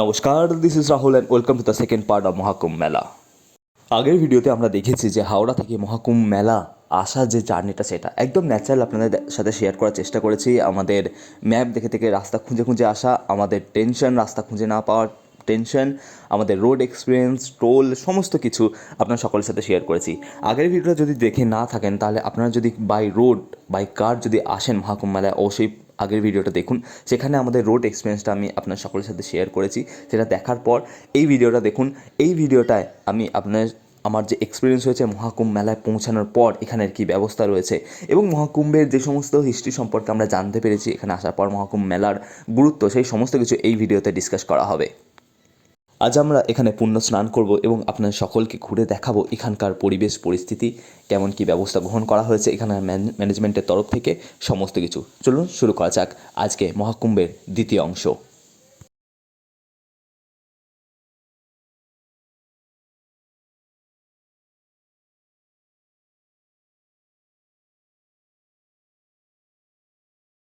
নমস্কার this is Rahul and welcome to the second part of Mahakumbh mela আগের ভিডিওতে আমরা দেখেছি যে হাওড়া থেকে মহাকুম্ভ মেলা আসার যে জার্নিটা সেটা, একদম ন্যাচারাল আপনাদের সাথে শেয়ার করার চেষ্টা করেছি। আমাদের ম্যাপ দেখে থেকে রাস্তা খুঁজে খুঁজে আসা, আমাদের টেনশন রাস্তা খুঁজে না পাওয়ার টেনশন আমাদের রোড এক্সপিরিয়েন্স টোল সমস্ত কিছু আপনার সকলের সাথে শেয়ার করেছি। আগের ভিডিওটা যদি দেখে না থাকেন, তাহলে আপনারা যদি বাই রোড বাই কার যদি আসেন মহাকুম্ভ মেলায়, অবশ্যই আগের ভিডিওটা দেখুন। সেখানে আমাদের রোড এক্সপিরিয়েন্সটা আমি আপনার সকলের সাথে শেয়ার করেছি। সেটা দেখার পর এই ভিডিওটা দেখুন। এই ভিডিওটায় আমি আপনার, আমার যে এক্সপিরিয়েন্স হয়েছে মহাকুম্ভ মেলায় পৌঁছানোর পর এখানের কী ব্যবস্থা রয়েছে। এবং মহাকুম্ভের যে সমস্ত হিস্ট্রি সম্পর্কে আমরা জানতে পেরেছি, এখানে আসার পর মহাকুম্ভ মেলার গুরুত্ব, সেই সমস্ত কিছু এই ভিডিওতে ডিসকাস করা হবে। আজ আমরা এখানে পুণ্য স্নান করব এবং আপনার সকলকে ঘুরে দেখাবো এখানকার পরিবেশ, পরিস্থিতি, কেমন কি ব্যবস্থা গ্রহণ করা হয়েছে ম্যান- ম্যানেজমেন্টের তরফ থেকে, সমস্ত কিছু। চলুন শুরু করা যাক আজকে মহাকুম্ভের দ্বিতীয় অংশ।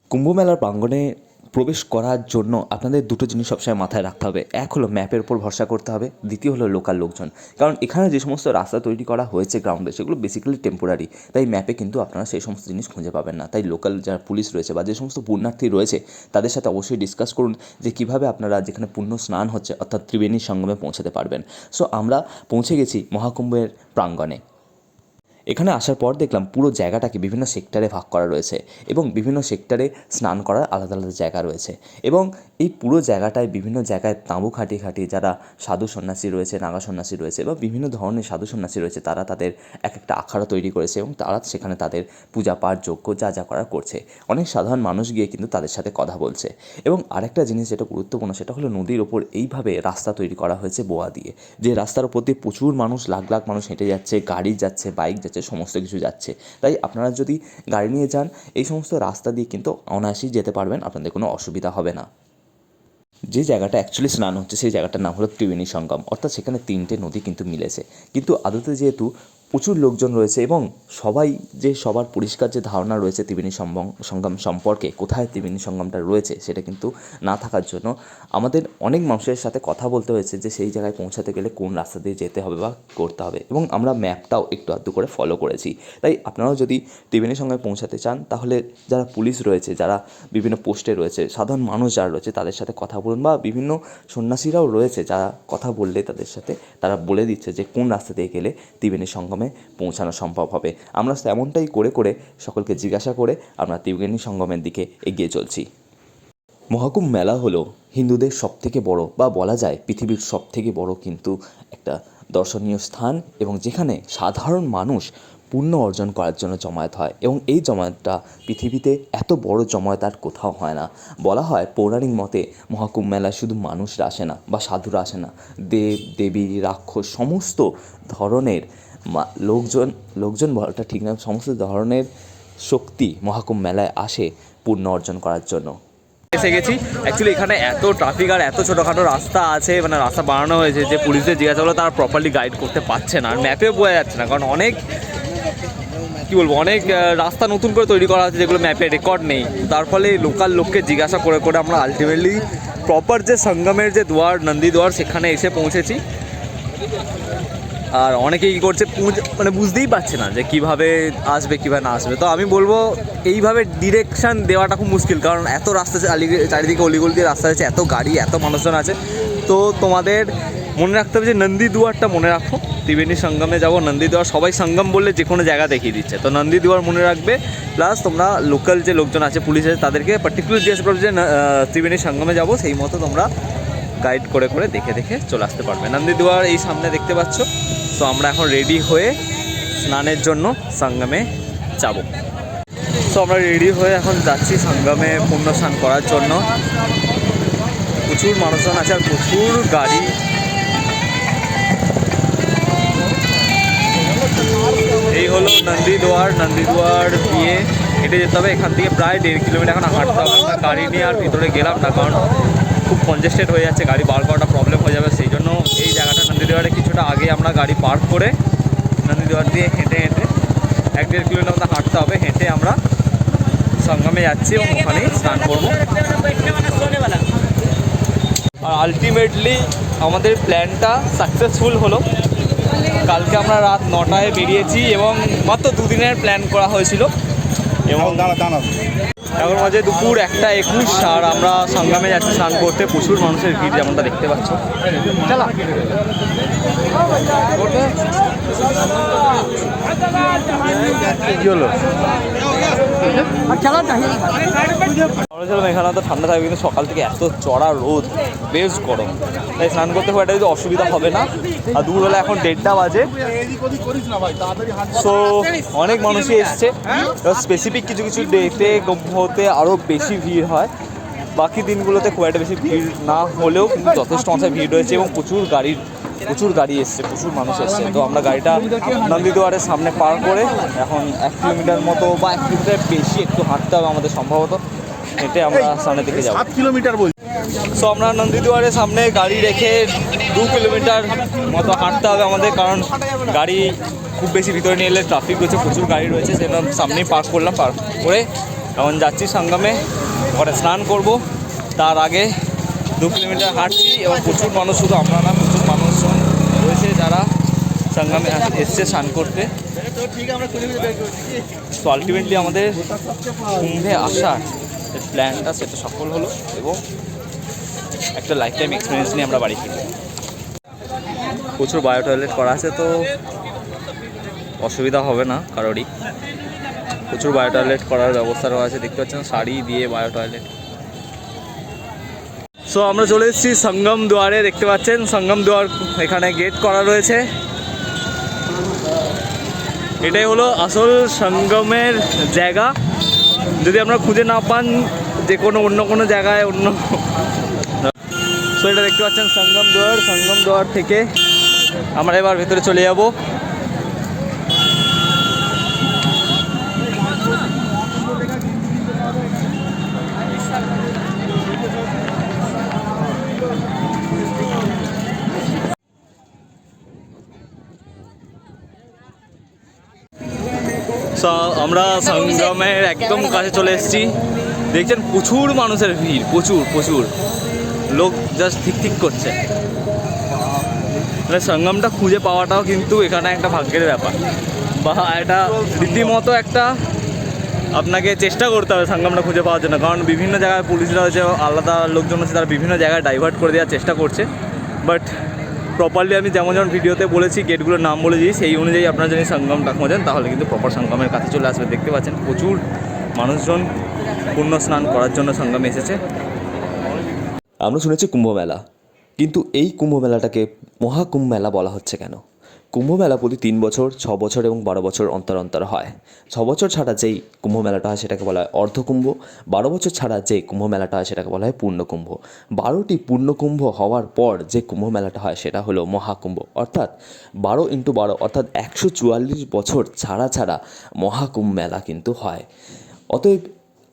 কুম্ভ মেলার প্রাঙ্গণে প্রবেশ করার জন্য আপনাদের দুটো জিনিস সবসময় মাথায় রাখতে হবে। এক হলো ম্যাপের উপর ভরসা করতে হবে, দ্বিতীয় হলো লোকাল লোকজন। কারণ এখানে যে সমস্ত রাস্তা তৈরি করা হয়েছে গ্রাউন্ডে সেগুলো বেসিক্যালি টেম্পোরারি তাই ম্যাপে কিন্তু আপনারা সেই সমস্ত জিনিস খুঁজে পাবেন না। তাই লোকাল যারা পুলিশ রয়েছে বা যে সমস্ত পুণ্যার্থী রয়েছে, তাদের সাথে অবশ্যই ডিসকাস করুন যে কীভাবে আপনারা যেখানে পুণ্য স্নান হচ্ছে, অর্থাৎ ত্রিবেণী সঙ্গমে পৌঁছাতে পারবেন। সো আমরা পৌঁছে গেছি মহাকুম্ভের প্রাঙ্গণে। এখানে আসার পর দেখলাম পুরো জায়গাটাকে বিভিন্ন সেক্টরে ভাগ করা রয়েছে এবং বিভিন্ন সেক্টরে স্নান করার আলাদা আলাদা জায়গা রয়েছে এবং এই পুরো জায়গাটায় বিভিন্ন জায়গায় তাঁবু খাটিয়ে খাটিয়ে যারা সাধু সন্ন্যাসী রয়েছে, নাগা সন্ন্যাসী রয়েছে বা বিভিন্ন ধরনের সাধু সন্ন্যাসী রয়েছে, তারা তাদের এক একটা আখাড়া তৈরি করেছে এবং তারা সেখানে তাদের পূজা পাঠ, যজ্ঞ যা যা করার করছে। অনেক সাধারণ মানুষ গিয়ে কিন্তু তাদের সাথে কথা বলছে। এবং আরেকটা জিনিস যেটা গুরুত্বপূর্ণ সেটা হলো নদীর ওপর এইভাবে রাস্তা তৈরি করা হয়েছে বোয়া দিয়ে। যে রাস্তার ওপর দিয়ে প্রচুর মানুষ, লাখ লাখ মানুষ হেঁটে যাচ্ছে, গাড়ি যাচ্ছে, বাইক যাচ্ছে সমস্ত কিছু যাচ্ছে। তাই আপনারা যদি গাড়ি নিয়ে যান, এই সমস্ত রাস্তা দিয়ে কিন্তু অনায়াসেই যেতে পারবেন, আপনাদের কোনো অসুবিধা হবে না। যে জায়গাটা অ্যাকচুয়ালি স্নান হচ্ছে, সেই জায়গাটার নাম হলো ত্রিবেণী সঙ্গম। অর্থাৎ সেখানে তিনটে নদী কিন্তু মিলেছে। কিন্তু আদতে যেহেতু প্রচুর লোকজন রয়েছে এবং সবাই যে সবার পরিষ্কার যে ধারণা রয়েছে ত্রিবেণী সঙ্গম সম্পর্কে, কোথায় ত্রিবেণী সঙ্গমটা রয়েছে সেটা কিন্তু না থাকার জন্য আমাদের অনেক মানুষের সাথে কথা বলতে হয়েছে যে সেই জায়গায় পৌঁছাতে গেলে কোন রাস্তা দিয়ে যেতে হবে বা করতে হবে এবং আমরা ম্যাপটাও একটু আধটু করে ফলো করেছি। তাই আপনারাও যদি ত্রিবেণী সঙ্গমে পৌঁছাতে চান তাহলে যারা পুলিশ রয়েছে, যারা বিভিন্ন পোস্টে রয়েছে, সাধারণ মানুষ যারা রয়েছে তাদের সাথে কথা বলুন বা বিভিন্ন সন্ন্যাসীরাও রয়েছে যারা কথা বললে তাদের সাথে তারা বলে দিচ্ছে যে কোন রাস্তা দিয়ে গেলে ত্রিবেণী সঙ্গমে পৌঁছানো সম্ভব হবে। আমরা তেমনটাই করে করে সকলকে জিজ্ঞাসা করে আমরা ত্রিবেণী সঙ্গমের দিকে এগিয়ে চলছি। মহাকুম্ভ মেলা হলো হিন্দুদের সবথেকে বড় বা বলা যায় পৃথিবীর সবথেকে বড় কিন্তু একটা দর্শনীয় স্থান এবং যেখানে সাধারণ মানুষ পুণ্য অর্জন করার জন্য জমায়েত হয় এবং এই জমায়েতটা পৃথিবীতে এত বড় জমায়েত আর কোথাও হয় না। বলা হয় পৌরাণিক মতে মহাকুম্ভ মেলায় শুধু মানুষরা আসে না বা সাধুরা আসে না। দেব, দেবী, রাক্ষস সমস্ত ধরনের লোকজন লোকজন বলাটা ঠিক না, সমস্ত ধরনের শক্তি মহাকুম্ভ মেলায় আসে পুণ্য অর্জন করার জন্য। এসে গেছি। অ্যাকচুয়ালি এখানে এত ট্রাফিক আর এত ছোটোখাটো রাস্তা আছে মানে রাস্তা বানানো হয়েছে যে পুলিশদের জিজ্ঞাসা করলে তারা প্রপারলি গাইড করতে পারছে না। আর ম্যাপেও বোঝা যাচ্ছে না, কারণ অনেক, কি বলব, অনেক রাস্তা নতুন করে তৈরি করা হচ্ছে যেগুলো ম্যাপে রেকর্ড নেই। তার ফলে লোকাল লোককে জিজ্ঞাসা করে করে আমরা আলটিমেটলি প্রপার যে সঙ্গমের যে দুয়ার, নন্দী দুয়ার, সেখানে এসে পৌঁছেছি। আর অনেকে কী করছে মানে বুঝতেই পারছে না যে কীভাবে আসবে, কীভাবে না আসবে। তো আমি বলব, এইভাবে ডিরেকশন দেওয়াটা খুব মুশকিল, কারণ এত রাস্তা চারিদিকে অলিগলি দিয়ে রাস্তা আছে এত গাড়ি, এত মানুষজন আছে। তো তোমাদের মনে রাখতে হবে যে নন্দী দুয়ারটা মনে রাখো, ত্রিবেণী সঙ্গমে যাব নন্দী দুয়ার সবাই সঙ্গম বললে যে কোনো জায়গা দেখিয়ে দিচ্ছে। তো নন্দী দুয়ার মনে রাখবে প্লাস তোমরা লোকাল যে লোকজন আছে, পুলিশ আছে, তাদেরকে পার্টিকুলার জিজ্ঞেস করবে যে ত্রিবেণী সঙ্গমে যাব, সেই মতো তোমরা গাইড করে করে দেখে দেখে চলে আসতে পারবে। নন্দী দুয়ার এই সামনে দেখতে পাচ্ছ। তো আমরা এখন রেডি হয়ে স্নানের জন্য সঙ্গমে যাব। তো আমরা রেডি হয়ে এখন যাচ্ছি সঙ্গমে পূর্ণ স্নান করার জন্য। প্রচুর মানুষজন আছে আর প্রচুর গাড়ি। এই হলো নন্দীদুয়ার নন্দীদুয়ার দিয়ে হেঁটে যেতে হবে। এখান থেকে প্রায় দেড় কিলোমিটার এখন হাঁটতে হবে। গাড়ি নিয়ে আর ভিতরে গেলাম না, কারণ খুব কনজেস্টেড হয়ে যাচ্ছে গাড়ি বার করাটা প্রবলেম হয়ে যাবে সেই জন্য এই জায়গাটা নন্দীদুয়ারে কিছুটা আগে আমরা গাড়ি পার্ক করে নন্দীদুয়ার দিয়ে হেঁটে হেঁটে এক দেড় কিলোমিটার মতো হাঁটতে হবে হেঁটে আমরা সঙ্গমে যাচ্ছি এবং ওখানেই স্নান করব। আর আলটিমেটলি আমাদের প্ল্যানটা সাকসেসফুল হলো। কালকে আমরা রাত নটায় বেরিয়েছি এবং মাত্র দুদিনের প্ল্যান করা হয়েছিল। এবং দাঁড়া দাঁড়া এখন মাঝে দুপুর একটা একুশ, আর আমরা সংগ্রামে যাচ্ছি, স্নান করতে। প্রচুর মানুষের ভিড়, যেমনটা দেখতে পাচ্ছ। কি হলো? আমরা এখানে তো ঠান্ডা থাকবে, কিন্তু সকাল থেকে এত চড়া রোদ, বেশ গরম। তাই স্নান করতে খুব একটা যদি অসুবিধা হবে না, আর দুপুরবেলা এখন দেড়টা বাজে। সো অনেক মানুষই এসছে। স্পেসিফিক কিছু কিছু ডেতে হতে আরও বেশি ভিড় হয়। বাকি দিনগুলোতে খুব একটা বেশি ভিড় না হলেও কিন্তু যথেষ্ট মাত্রায় ভিড় রয়েছে এবং প্রচুর গাড়ির, প্রচুর গাড়ি এসছে, প্রচুর মানুষ এসছে। তো আমরা গাড়িটা নন্দীদুয়ারের সামনে পার করে এখন এক কিলোমিটার মতো বা এক কিলোমিটার বেশি একটু হাঁটতে হবে আমাদের সম্ভবত। হেঁটে আমরা সামনের দিকে যাব। সাত কিলোমিটার বলছি। সো আমরা নন্দীদুয়ারের সামনে গাড়ি রেখে দু কিলোমিটার মতো হাঁটতে হবে আমাদের কারণ গাড়ি খুব বেশি ভিতরে নিয়ে এলে ট্রাফিক রয়েছে প্রচুর গাড়ি রয়েছে সেজন্য সামনেই পার্ক করলাম পার্ক করে এখন যাচ্ছি সঙ্গমে। ওখানে স্নান করব। তার আগে দু কিলোমিটার হাঁটছি এবং প্রচুর মানুষ শুধু আমরা না প্রচুর মানুষজন রয়েছে যারা সঙ্গমে এসছে স্নান করতে। তো আলটিমেটলি আমাদের কুম্ভে আসার যে প্ল্যানটা সেটা সফল হলো এবং একটা লাইফ টাইম এক্সপিরিয়েন্স নিয়ে আমরা বাড়ি ফিরব। প্রচুর বায়ো টয়লেট করা আছে তো অসুবিধা হবে না কারোরই। প্রচুর বায়ো টয়লেট করার ব্যবস্থা রয়েছে আছে, দেখতে পাচ্ছেন শাড়ি দিয়ে বায়ো টয়লেট সো আমরা চলে এসেছি সঙ্গম দুয়ারে, দেখতে পাচ্ছেন সঙ্গম দুয়ার এখানে গেট করা রয়েছে। এটাই হলো আসল সঙ্গমের জায়গা। যদি আপনারা খুঁজে না পান যে কোনো অন্য কোনো জায়গায়, অন্য সো এটা দেখতে পাচ্ছেন সঙ্গম দুয়ার। সঙ্গম দুয়ার থেকে আমরা এবার ভেতরে চলে যাব। আমরা সঙ্গমের একদম কাছে চলে এসেছি। দেখছেন প্রচুর মানুষের ভিড়, প্রচুর প্রচুর। লোক জাস্ট ঠিক ঠিক করছে। মানে সঙ্গমটা খুঁজে পাওয়াটাও কিন্তু এখানে একটা ভাগ্যের ব্যাপার। বা এটা রীতিমতো একটা আপনাকে চেষ্টা করতে হবে সঙ্গমটা খুঁজে পাওয়ার জন্য। কারণ বিভিন্ন জায়গায় পুলিশরা হচ্ছে আলাদা লোকজন আছে তারা বিভিন্ন জায়গায় ডাইভার্ট করে দেওয়ার চেষ্টা করছে। বাট প্রপারলি আমি যেমন যেমন ভিডিওতে বলেছি গেটগুলোর নাম বলে দিই সেই অনুযায়ী আপনারা যদি সঙ্গম সঙ্গমটা যান, তাহলে কিন্তু প্রপার সঙ্গমের কাছে চলে আসবে। দেখতে পাচ্ছেন প্রচুর মানুষজন পুণ্য স্নান করার জন্য সঙ্গমে এসেছে। আমরা শুনেছি কুম্ভ মেলা, কিন্তু এই কুম্ভ মেলাটাকে মহাকুম্ভ মেলা বলা হচ্ছে কেন? কুম্ভ মেলা প্রতি তিন বছর, ছ বছর এবং বারো বছর অন্তর অন্তর হয়। ছ বছর ছাড়া যেই কুম্ভ মেলাটা হয় সেটাকে বলা হয় অর্ধকুম্ভ, বারো বছর ছাড়া যে কুম্ভ মেলাটা হয় সেটাকে বলা হয় পূর্ণকুম্ভ। বারোটি পূর্ণকুম্ভ হওয়ার পর যে কুম্ভ মেলাটা হয় সেটা হলো মহাকুম্ভ। অর্থাৎ বারো ইন্টু বারো, অর্থাৎ একশো চুয়াল্লিশ বছর ছাড়া ছাড়া মহাকুম্ভ মেলা কিন্তু হয়। অতএব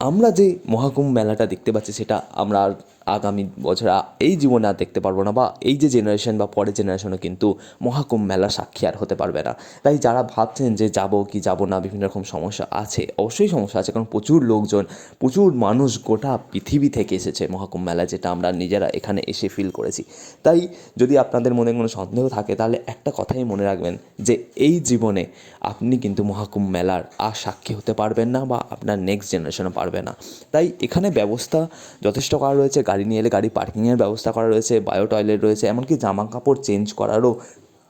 আমরা যে মহাকুম্ভ মেলাটা দেখতে পাচ্ছি সেটা আমরা আর আগামী বছর এই জীবনে আর দেখতে পারব না বা এই যে জেনারেশন বা পরের জেনারেশনও কিন্তু মহাকুম্ভ মেলা সাক্ষী আর হতে পারবে না। তাই যারা ভাবছেন যে যাব কি যাব না, বিভিন্ন রকম সমস্যা আছে, অবশ্যই সমস্যা আছে কারণ প্রচুর লোকজন, প্রচুর মানুষ গোটা পৃথিবী থেকে এসেছে মহাকুম্ভ মেলা যেটা আমরা নিজেরা এখানে এসে ফিল করেছি। তাই যদি আপনাদের মনে কোনো সন্দেহ থাকে, তাহলে একটা কথাই মনে রাখবেন যে এই জীবনে আপনি কিন্তু মহাকুম্ভ মেলার আর সাক্ষী হতে পারবেন না বা আপনার নেক্সট জেনারেশনও পারবে না। তাই এখানে ব্যবস্থা যথেষ্ট করা রয়েছে, গাড়ি নিয়ে এলে গাড়ি পার্কিংয়ের ব্যবস্থা করা রয়েছে, বায়ো টয়লেট রয়েছে, এমনকি জামা কাপড় চেঞ্জ করারও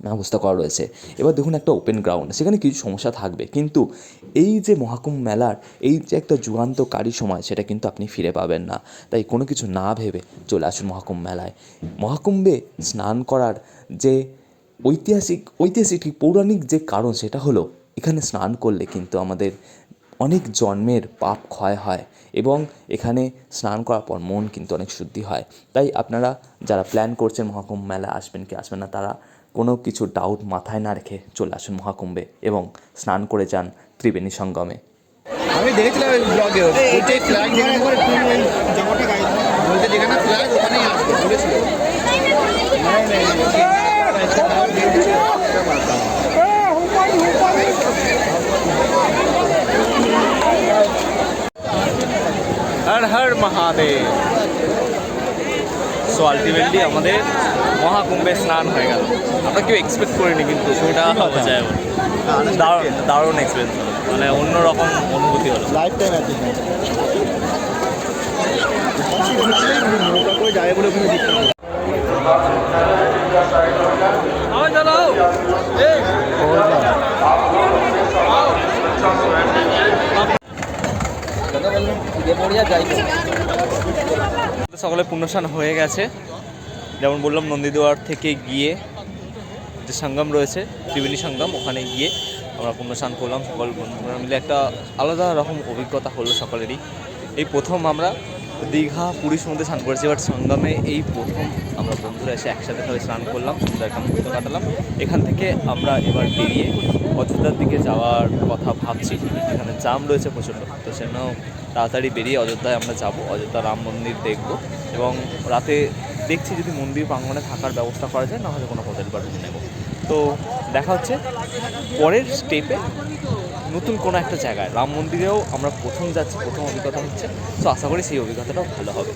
ব্যবস্থা করা রয়েছে। এবার দেখুন একটা ওপেন গ্রাউন্ড সেখানে কিছু সমস্যা থাকবে। কিন্তু এই যে মহাকুম্ভ মেলার, এই যে একটা যুগান্তকারী সময়, সেটা কিন্তু আপনি ফিরে পাবেন না। তাই কোনো কিছু না ভেবে চলে আসুন মহাকুম্ভ মেলায়। মহাকুম্ভে স্নান করার যে ঐতিহাসিক ঐতিহাসিক, পৌরাণিক যে কারণ, সেটা হলো এখানে স্নান করলে কিন্তু আমাদের অনেক জন্মের পাপ ক্ষয় হয় এবং এখানে স্নান করার পর মন কিন্তু অনেক শুদ্ধি হয় তাই আপনারা যারা প্ল্যান করছেন মহাকুম্ভ মেলা আসবেন কি আসবেন না তারা কোনো কিছু ডাউট মাথায় না রেখে চলে আসুন মহাকুম্ভে এবং স্নান করে যান ত্রিবেণী সঙ্গমে আমি দেখেছিলাম ওই ব্লগে ফ্ল্যাগ যেখানে করে তুমি ওই জামাটা গায়ে বলতে যেখানে ফ্ল্যাগ ওখানেই আসবে বলেছিল হর হর মহাদেব। সো আলটিমেটলি আমাদের মহাকুম্ভে স্নান হয়ে গেল। আমরা কেউ এক্সপেক্ট করিনি কিন্তু সেটা বোঝায় দারুণ দারুণ এক্সপিরিয়েন্স হলো মানে অন্যরকম অনুভূতি হলো। লাইফ টাইম আছে নৌকা বলে ওখানে সকলে হয়ে গেছে। যেমন বললাম, নন্দীদুয়ার থেকে গিয়ে যে সঙ্গম রয়েছে, ত্রিবেণী সঙ্গম, ওখানে গিয়ে আমরা পুণ্যস্নান করলাম সকল বন্ধুরা মিলে। একটা আলাদা রকম অভিজ্ঞতা হলো সকলেরই। এই প্রথম আমরা দীঘা পুরীর সমুদ্রে স্নান করেছি। এবার সঙ্গমে এই প্রথম আমরা বন্ধুরা এসে একসাথে সবাই স্নান করলাম, সুন্দর একটা কাটালাম। এখান থেকে আমরা এবার বেরিয়ে অযোধ্যার দিকে যাওয়ার কথা ভাবছি। এখানে জাম রয়েছে প্রচণ্ড। তো সেজন্য তাড়াতাড়ি বেরিয়ে অযোধ্যায় আমরা যাব। অযোধ্যা রাম মন্দির দেখব এবং রাতে দেখছি যদি মন্দির প্রাঙ্গণে থাকার ব্যবস্থা করা যায়, না হলে কোনো হোটেল বা নেব। তো দেখা হচ্ছে পরের স্টেপে নতুন কোনো একটা জায়গায়। রাম মন্দিরেও আমরা প্রথম যাচ্ছি, প্রথম অভিজ্ঞতা হচ্ছে। তো আশা করি সেই অভিজ্ঞতাটাও ভালো হবে।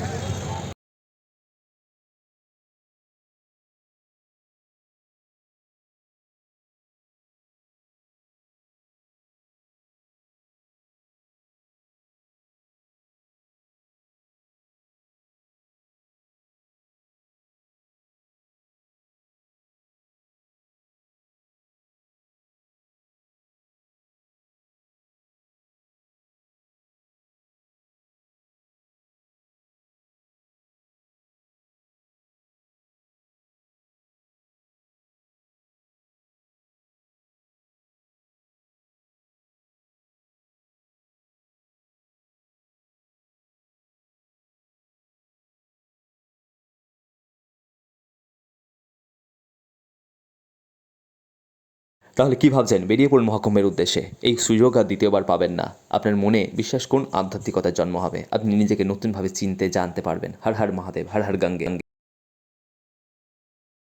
তাহলে কি ভাবছেন? বেরিয়ে পড়ুন মহাকুম্ভের উদ্দেশ্যে। এই সুযোগ আর দ্বিতীয়বার পাবেন না। আপনার মনে বিশ্বাস করুন, আধ্যাত্মিকতার জন্ম হবে। আপনি নিজেকে নতুনভাবে চিনতে, জানতে পারবেন। হর হর মহাদেব, হর হর গঙ্গে গঙ্গে।